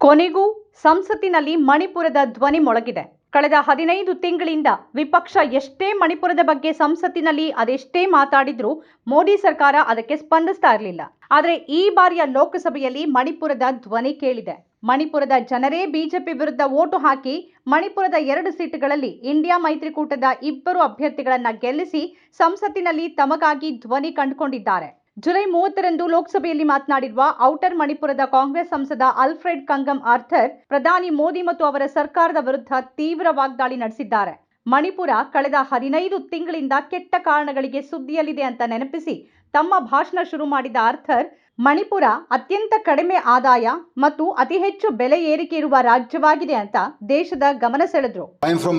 ಕೊನೆಗೂ ಸಂಸತ್ತಿನಲ್ಲಿ ಮಣಿಪುರದ ಧ್ವನಿ ಮೊಳಗಿದೆ. ಕಳೆದ ಹದಿನೈದು ತಿಂಗಳಿಂದ ವಿಪಕ್ಷ ಎಷ್ಟೇ ಮಣಿಪುರದ ಬಗ್ಗೆ ಸಂಸತ್ತಿನಲ್ಲಿ ಅದೆಷ್ಟೇ ಮಾತಾಡಿದ್ರೂ ಮೋದಿ ಸರ್ಕಾರ ಅದಕ್ಕೆ ಸ್ಪಂದಿಸ್ತಾ ಇರಲಿಲ್ಲ. ಆದರೆ ಈ ಬಾರಿಯ ಲೋಕಸಭೆಯಲ್ಲಿ ಮಣಿಪುರದ ಧ್ವನಿ ಕೇಳಿದೆ. ಮಣಿಪುರದ ಜನರೇ ಬಿಜೆಪಿ ವಿರುದ್ಧ ಓಟು ಹಾಕಿ ಮಣಿಪುರದ ಎರಡು ಸೀಟುಗಳಲ್ಲಿ ಇಂಡಿಯಾ ಮೈತ್ರಿಕೂಟದ ಇಬ್ಬರು ಅಭ್ಯರ್ಥಿಗಳನ್ನ ಗೆಲ್ಲಿಸಿ ಸಂಸತ್ತಿನಲ್ಲಿ ತಮಗಾಗಿ ಧ್ವನಿ ಕಂಡುಕೊಂಡಿದ್ದಾರೆ. ಜುಲೈ ಮೂವತ್ತರಂದು ಲೋಕಸಭೆಯಲ್ಲಿ ಮಾತನಾಡಿರುವ ಔಟರ್ ಮಣಿಪುರದ ಕಾಂಗ್ರೆಸ್ ಸಂಸದ ಅಲ್ಫ್ರೆಡ್ ಕಂಗಂ ಆರ್ಥರ್, ಪ್ರಧಾನಿ ಮೋದಿ ಮತ್ತು ಅವರ ಸರ್ಕಾರದ ವಿರುದ್ಧ ತೀವ್ರ ವಾಗ್ದಾಳಿ ನಡೆಸಿದ್ದಾರೆ ಮಣಿಪುರ ಕಳೆದ ಹದಿನೈದು ತಿಂಗಳಿಂದ ಕೆಟ್ಟ ಕಾರಣಗಳಿಗೆ ಸುದ್ದಿಯಲ್ಲಿದೆ ಅಂತ ನೆನಪಿಸಿ ತಮ್ಮ ಭಾಷಣ ಶುರು ಮಾಡಿದ ಆರ್ಥರ್, ಮಣಿಪುರ ಅತ್ಯಂತ ಕಡಿಮೆ ಆದಾಯ ಮತ್ತು ಅತಿ ಹೆಚ್ಚು ಬೆಲೆ ಏರಿಕೆ ಇರುವ ರಾಜ್ಯವಾಗಿದೆ ಅಂತ ದೇಶದ ಗಮನ ಸೆಳೆದ್ರು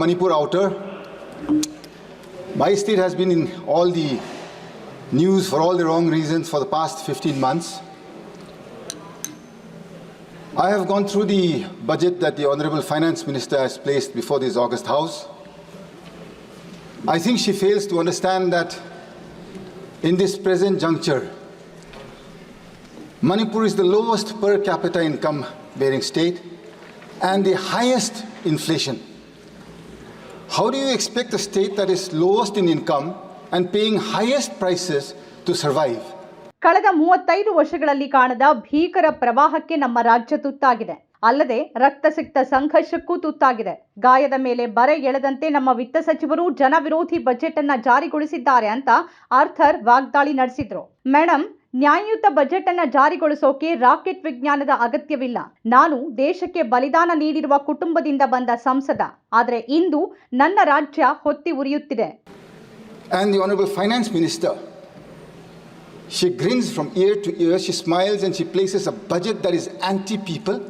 Manipur Outer. My state has been in all the news for all the wrong reasons for the past 15 months. I have gone through the budget that the Honorable Finance Minister has placed before this August House. I think she fails to understand that in this present juncture, Manipur is the lowest per capita income bearing state and the highest inflation. How do you expect a state that is lowest in income and paying highest prices to survive? ಕಳೆದ ಮೂವತ್ತೈದು ವರ್ಷಗಳಲ್ಲಿ ಕಾಣದ ಭೀಕರ ಪ್ರವಾಹಕ್ಕೆ ನಮ್ಮ ರಾಜ್ಯ ತುತ್ತಾಗಿದೆ. ಅಲ್ಲದೆ ರಕ್ತಸಿಕ್ತ ಸಂಘರ್ಷಕ್ಕೂ ತುತ್ತಾಗಿದೆ. ಗಾಯದ ಮೇಲೆ ಬರೆ ಎಳೆದಂತೆ ನಮ್ಮ ವಿತ್ತ ಸಚಿವರು ಜನ ವಿರೋಧಿ ಬಜೆಟ್ ಅನ್ನ ಜಾರಿಗೊಳಿಸಿದ್ದಾರೆ ಅಂತ ಆರ್ಥರ್ ವಾಗ್ದಾಳಿ ನಡೆಸಿದ್ರು. ಮೇಡಮ್ ನ್ಯಾಯಯುತ ಬಜೆಟ್ ಅನ್ನ ಜಾರಿಗೊಳಿಸೋಕೆ ರಾಕೆಟ್ ವಿಜ್ಞಾನದ ಅಗತ್ಯವಿಲ್ಲ. ನಾನು ದೇಶಕ್ಕೆ ಬಲಿದಾನ ನೀಡಿರುವ ಕುಟುಂಬದಿಂದ ಬಂದ ಸಂಸದ. ಆದರೆ ಇಂದು ನನ್ನ ರಾಜ್ಯ ಹೊತ್ತಿ ಉರಿಯುತ್ತಿದೆ. And the Honorable Finance Minister, she grins from ear to ear, she smiles and she places a budget that is anti people.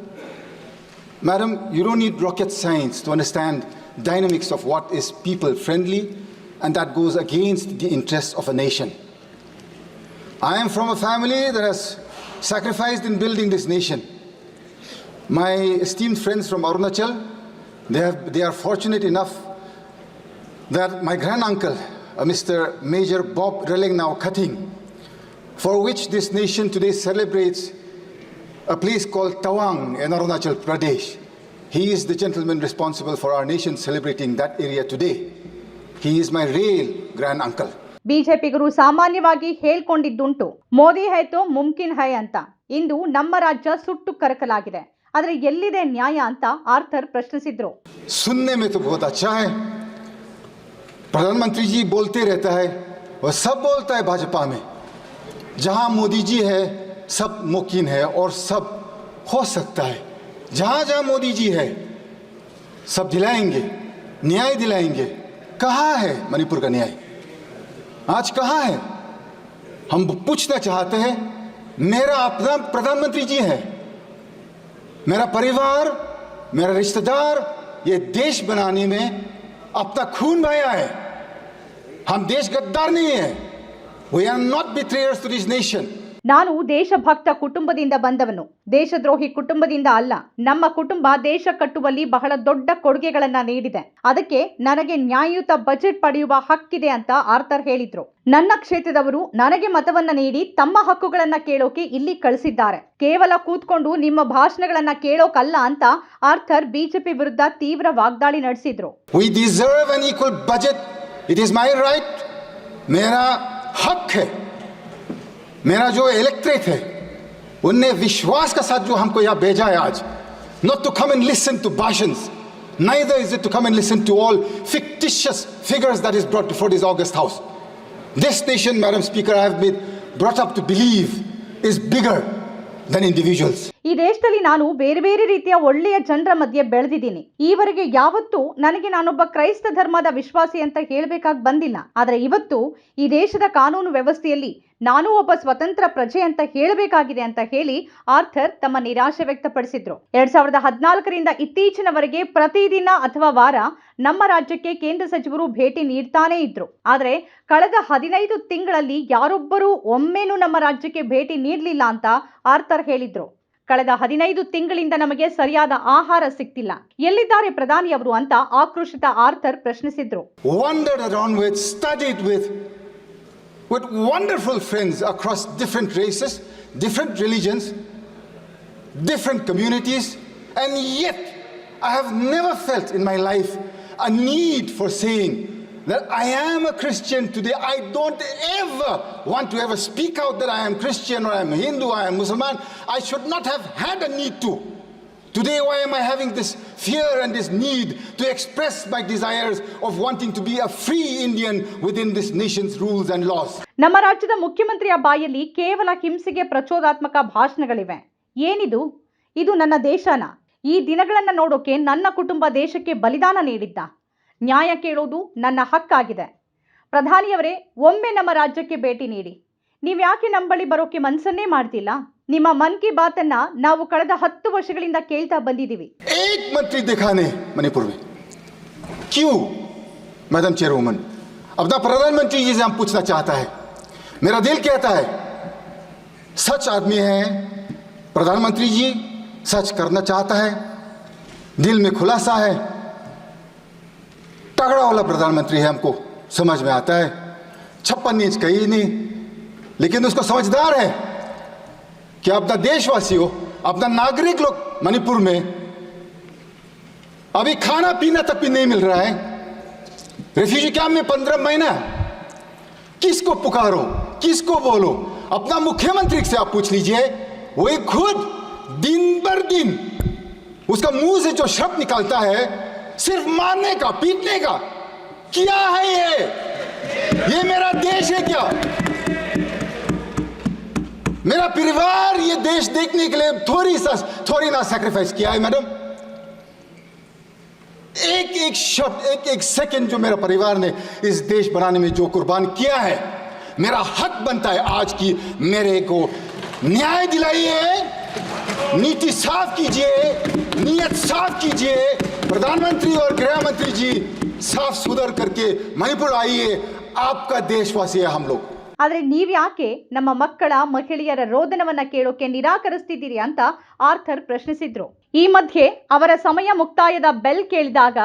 Madam, you don't need rocket science to understand dynamics of what is people friendly and that goes against the interests of a nation. I am from a family that has sacrificed in building this nation. My esteemed friends from Arunachal, they, have, they are fortunate enough that my granduncle, uh, Mr. Major Bob Relingnow Cutting, for which this nation today celebrates a place called Tawang in Arunachal Pradesh. He is the gentleman responsible for our nation celebrating that area today. He is my real grand uncle. ಬಿಜೆಪಿಗರು ಸಾಮಾನ್ಯವಾಗಿ ಹೇಳ್ಕೊಂಡಿದ್ದುಂಟು Modi ಹೈತೋ ಮುಮ್ಕಿನ್ high ಅಂತ ಇಂದು ನಮ್ಮ ರಾಜ್ಯ ಸುಟ್ಟು ಕರಕಲಾಗಿದೆ ಆದರೆ ಎಲ್ಲಿದೆ ನ್ಯಾಯ ಅಂತ Arthur ಪ್ರಶ್ನಿಸಿದ್ರು ಸುನ್ನೆ ಮೆತು ಬಹುತಾ ಚಾಯ್ प्रधानमंत्री जी बोलते रहता है वह सब बोलता है भाजपा में। जहाँ मोदी जी है, सब मुमकिन है और सब हो सकता है। जहाँ जहाँ मोदी जी है, सब दिलाएँगे, न्याय दिलाएँगे। कहाँ है मणिपुर का न्याय? आज कहाँ है? हम पूछना चाहते हैं, मेरा अपना प्रधानमंत्री जी है। मेरा परिवार, मेरा रिश्तेदार, ये देश बनाने में अपना खून बहाया है। हम देश गद्दार नहीं है we are not betrayers to this nation ನಾನು ದೇಶಭಕ್ತ ಕುಟುಂಬದಿಂದ ಬಂದವನು ದೇಶದ್ರೋಹಿ ಕುಟುಂಬದಿಂದ ಅಲ್ಲ ನಮ್ಮ ಕುಟುಂಬ ದೇಶ ಕಟ್ಟುವಲ್ಲಿ ಬಹಳ ದೊಡ್ಡ ಕೊಡುಗೆಗಳನ್ನ ನೀಡಿದೆ ಅದಕ್ಕೆ ನನಗೆ ನ್ಯಾಯಯುತ ಬಜೆಟ್ ಪಡೆಯುವ ಹಕ್ಕಿದೆ ಅಂತ ಆರ್ಥರ್ ಹೇಳಿದ್ರು ನನ್ನ ಕ್ಷೇತ್ರದವರು ನನಗೆ ಮತವನ್ನ ನೀಡಿ ತಮ್ಮ ಹಕ್ಕುಗಳನ್ನ ಕೇಳೋಕೆ ಇಲ್ಲಿ ಕಳಿಸಿದ್ದಾರೆ ಕೇವಲ ಕೂತ್ಕೊಂಡು ನಿಮ್ಮ ಭಾಷಣಗಳನ್ನ ಕೇಳೋಕಲ್ಲ ಅಂತ ಆರ್ಥರ್ ಬಿಜೆಪಿ ವಿರುದ್ಧ ತೀವ್ರ ವಾಗ್ದಾಳಿ ನಡೆಸಿದ್ರು We deserve an equal budget it is my right मेरा हक है मेरा जो इलेक्ट्रेट है उनने विश्वास का साथ जो हमको यहाँ भेजा है आज not to come and listen to भाषण्स neither is it to come and listen to all fictitious figures that is brought before this August House. This nation, Madam Speaker, I have been brought up to believe is bigger than individuals. ಈ ದೇಶದಲ್ಲಿ ನಾನು ಬೇರೆ ಬೇರೆ ರೀತಿಯ ಒಳ್ಳೆಯ ಜನರ ಮಧ್ಯೆ ಬೆಳೆದಿದ್ದೀನಿ ಈವರೆಗೆ ಯಾವತ್ತೂ ನನಗೆ ನಾನೊಬ್ಬ ಕ್ರೈಸ್ತ ಧರ್ಮದ ವಿಶ್ವಾಸಿ ಅಂತ ಹೇಳಬೇಕಾಗಿ ಬಂದಿಲ್ಲ ಆದರೆ ಇವತ್ತು ಈ ದೇಶದ ಕಾನೂನು ವ್ಯವಸ್ಥೆಯಲ್ಲಿ ನಾನು ಒಬ್ಬ ಸ್ವತಂತ್ರ ಪ್ರಜೆ ಅಂತ ಹೇಳಬೇಕಾಗಿದೆ ಅಂತ ಹೇಳಿ ಆರ್ಥರ್ ತಮ್ಮ ನಿರಾಶೆ ವ್ಯಕ್ತಪಡಿಸಿದ್ರು. ಎರಡ್ ಸಾವಿರದ ಹದಿನಾಲ್ಕರಿಂದ ಇತ್ತೀಚಿನವರೆಗೆ ಪ್ರತಿದಿನ ಅಥವಾ ವಾರ ನಮ್ಮ ರಾಜ್ಯಕ್ಕೆ ಕೇಂದ್ರ ಸಚಿವರು ಭೇಟಿ ನೀಡ್ತಾನೇ ಇದ್ರು. ಆದ್ರೆ ಕಳೆದ ಹದಿನೈದು ತಿಂಗಳಲ್ಲಿ ಯಾರೊಬ್ಬರೂ ಒಮ್ಮೆನೂ ನಮ್ಮ ರಾಜ್ಯಕ್ಕೆ ಭೇಟಿ ನೀಡಲಿಲ್ಲ ಅಂತ ಆರ್ಥರ್ ಹೇಳಿದ್ರು. ಕಳೆದ ಹದಿನೈದು ತಿಂಗಳಿಂದ ನಮಗೆ ಸರಿಯಾದ ಆಹಾರ ಸಿಗ್ತಿಲ್ಲ ಎಲ್ಲಿದ್ದಾರೆ ಪ್ರಧಾನಿಯವರು ಅಂತ ಆಕ್ರೋಶಿತ ಆರ್ಥರ್ ಪ್ರಶ್ನಿಸಿದ್ರು. With, wonderful friends across different races, different religions, different communities, And yet, I have never felt in my life a need for saying that I am a Christian today. I don't ever want to ever speak out that I am Christian or I am Hindu, or I am Muslim. I should not have had a need to. Today, why am I having this fear and this need to express my desires of wanting to be a free Indian within this nation's rules and laws? ನಮ್ಮ ರಾಜ್ಯದ ಮುಖ್ಯಮಂತ್ರಿಯ ಬಾಯಲ್ಲಿ ಕೇವಲ ಹಿಂಸೆಗೆ ಪ್ರಚೋದಾತ್ಮಕ ಭಾಷಣಗಳಿವೆ. ಏನಿದು? ಇದು ನನ್ನ ದೇಶನ. ಈ ದಿನಗಳನ್ನು ನೋಡೋಕೆ ನನ್ನ ಕುಟುಂಬ ದೇಶಕ್ಕೆ ಬಲಿದಾನ ನೀಡಿದ್ದ. ನ್ಯಾಯ ಕೇಳೋದು ನನ್ನ ಹಕ್ಕಾಗಿದೆ. ಪ್ರಧಾನಿಯವರೇ ಒಮ್ಮೆ ನಮ್ಮ ರಾಜ್ಯಕ್ಕೆ ಭೇಟಿ ನೀಡಿ. ನೀವ್ಯಾಕೆ ನಮ್ಮ ಬಳಿ ಬರೋಕೆ ಮನಸ್ಸನ್ನೇ ಮಾಡ್ತಿಲ್ಲ? ನಿಮ್ಮ ಮನ್ ಕಿ ಬಾತನ್ನ ನಾವು ಕಳೆದ ಹತ್ತು ವರ್ಷಗಳಿಂದ ಕೇಳ್ತಾ ಬಂದಿದ್ದೀವಿ एक मंत्री देखा नहीं मणिपुर में क्यों मैडम चेयरवुमन अपना प्रधानमंत्री जी से हम पूछना चाहता है मेरा दिल कहता है सच आदमी है प्रधानमंत्री जी सच करना चाहता है दिल में खुलासा है तगड़ा वाला प्रधानमंत्री है हमको समझ में आता है छप्पन इंच कहीं नहीं लेकिन उसको समझदार है कि अपना देशवासी हो अपना नागरिक लोग मणिपुर में, अभी खाना पीना तक भी नहीं मिल रहा है। रेफ्यूजी कैंप में पंद्रह महीना किसको पुकारो, किसको बोलो? अपना मुख्यमंत्री से आप पूछ लीजिए, वही खुद दिन बर दिन उसका मुँह से जो शब्द निकलता है, सिर्फ़ मारने का, पीटने का, क्या है ये? ये मेरा देश है क्या? मेरा परिवार ये देश देखने के लिए थोड़ी सा, थोड़ी ना सैक्रिफाइस किया है मैडम एक एक शब्द एक एक सेकंड जो मेरा परिवार ने इस देश बनाने में जो कुर्बान किया है, मेरा हक बनता है आज की मेरे को न्याय दिलाइए, नीति साफ़ कीजिए, नीयत साफ़ कीजिए, प्रधानमंत्री और गृह मंत्री जी साफ़ सुधर करके मणिपुर आइए, आपका देशवासी है हम लोग। ಆದರೆ ನೀವ್ಯಾಕೆ ನಮ್ಮ ಮಕ್ಕಳ ಮಹಿಳೆಯರ ರೋದನವನ್ನು ಕೇಳೋಕೆ ನಿರಾಕರಿಸ್ತಿದ್ದೀರಿ ಅಂತ ಆರ್ಥರ್ ಪ್ರಶ್ನಿಸಿದ್ರು ಈ ಮಧ್ಯೆ ಅವರ ಸಮಯ ಮುಕ್ತಾಯದ ಬೆಲ್ ಕೇಳಿದಾಗ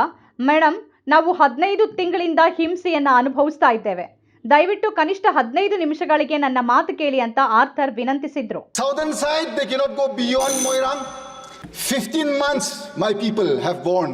ಮೇಡಮ್ ನಾವು ಹದಿನೈದು ತಿಂಗಳಿಂದ ಹಿಂಸೆಯನ್ನು ಅನುಭವಿಸ್ತಾ ಇದ್ದೇವೆ ದಯವಿಟ್ಟು ಕನಿಷ್ಠ ಹದಿನೈದು ನಿಮಿಷಗಳಿಗೆ ನನ್ನ ಮಾತು ಕೇಳಿ ಅಂತ ಆರ್ಥರ್ ವಿನಂತಿಸಿದ್ರು Southern side, they cannot go beyond Moirang. 15 months, my people have borne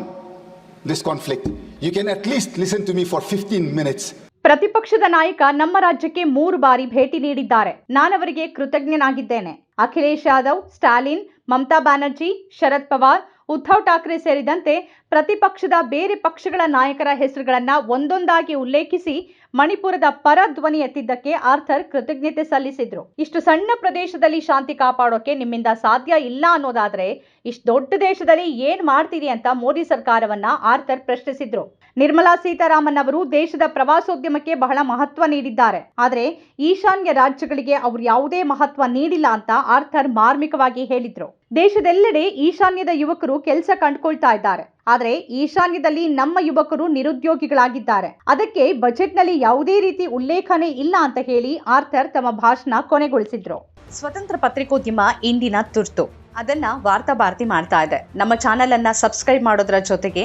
this conflict. You can at least listen to me for 15 minutes. ಪ್ರತಿಪಕ್ಷದ ನಾಯಕ ನಮ್ಮ ರಾಜ್ಯಕ್ಕೆ ಮೂರು ಬಾರಿ ಭೇಟಿ ನೀಡಿದ್ದಾರೆ. ನಾನವರಿಗೆ ಕೃತಜ್ಞನಾಗಿದ್ದೇನೆ. ಅಖಿಲೇಶ್ ಯಾದವ್, ಸ್ಟಾಲಿನ್, ಮಮತಾ ಬ್ಯಾನರ್ಜಿ, ಶರದ್ ಪವಾರ್ ಉದ್ಧವ್ ಠಾಕ್ರೆ ಸೇರಿದಂತೆ ಪ್ರತಿಪಕ್ಷದ ಬೇರೆ ಪಕ್ಷಗಳ ನಾಯಕರ ಹೆಸರುಗಳನ್ನ ಒಂದೊಂದಾಗಿ ಉಲ್ಲೇಖಿಸಿ ಮಣಿಪುರದ ಪರ ಧ್ವನಿ ಎತ್ತಿದ್ದಕ್ಕೆ ಆರ್ಥರ್ ಕೃತಜ್ಞತೆ ಸಲ್ಲಿಸಿದ್ರು. ಇಷ್ಟು ಸಣ್ಣ ಪ್ರದೇಶದಲ್ಲಿ ಶಾಂತಿ ಕಾಪಾಡೋಕೆ ನಿಮ್ಮಿಂದ ಸಾಧ್ಯ ಇಲ್ಲ ಅನ್ನೋದಾದ್ರೆ ಇಷ್ಟು ದೊಡ್ಡ ದೇಶದಲ್ಲಿ ಏನ್ ಮಾಡ್ತೀರಿ ಅಂತ ಮೋದಿ ಸರ್ಕಾರವನ್ನ ಆರ್ಥರ್ ಪ್ರಶ್ನಿಸಿದ್ರು. ನಿರ್ಮಲಾ ಸೀತಾರಾಮನ್ ಅವರು ದೇಶದ ಪ್ರವಾಸೋದ್ಯಮಕ್ಕೆ ಬಹಳ ಮಹತ್ವ ನೀಡಿದ್ದಾರೆ. ಆದರೆ ಈಶಾನ್ಯ ರಾಜ್ಯಗಳಿಗೆ ಅವರು ಯಾವುದೇ ಮಹತ್ವ ನೀಡಿಲ್ಲ ಅಂತ ಆರ್ಥರ್ ಮಾರ್ಮಿಕವಾಗಿ ಹೇಳಿದ್ರು. ದೇಶದೆಲ್ಲೆಡೆ ಈಶಾನ್ಯದ ಯುವಕರು ಕೆಲಸ ಕಂಡುಕೊಳ್ತಾ ಇದ್ದಾರೆ. ಆದರೆ ಈಶಾನ್ಯದಲ್ಲಿ ನಮ್ಮ ಯುವಕರು ನಿರುದ್ಯೋಗಿಗಳಾಗಿದ್ದಾರೆ. ಅದಕ್ಕೆ ಬಜೆಟ್ನಲ್ಲಿ ಯಾವುದೇ ರೀತಿ ಉಲ್ಲೇಖನೆ ಇಲ್ಲ ಅಂತ ಹೇಳಿ ಆರ್ಥರ್ ತಮ್ಮ ಭಾಷಣ ಕೊನೆಗೊಳಿಸಿದ್ರು. ಸ್ವತಂತ್ರ ಪತ್ರಿಕೋದ್ಯಮ ಇಂದಿನ ತುರ್ತು. ಅದನ್ನ ವಾರ್ತಾ ಭಾರತಿ ಮಾಡ್ತಾ ಇದೆ. ನಮ್ಮ ಚಾನೆಲ್ ಅನ್ನ ಸಬ್ಸ್ಕ್ರೈಬ್ ಮಾಡೋದ್ರ ಜೊತೆಗೆ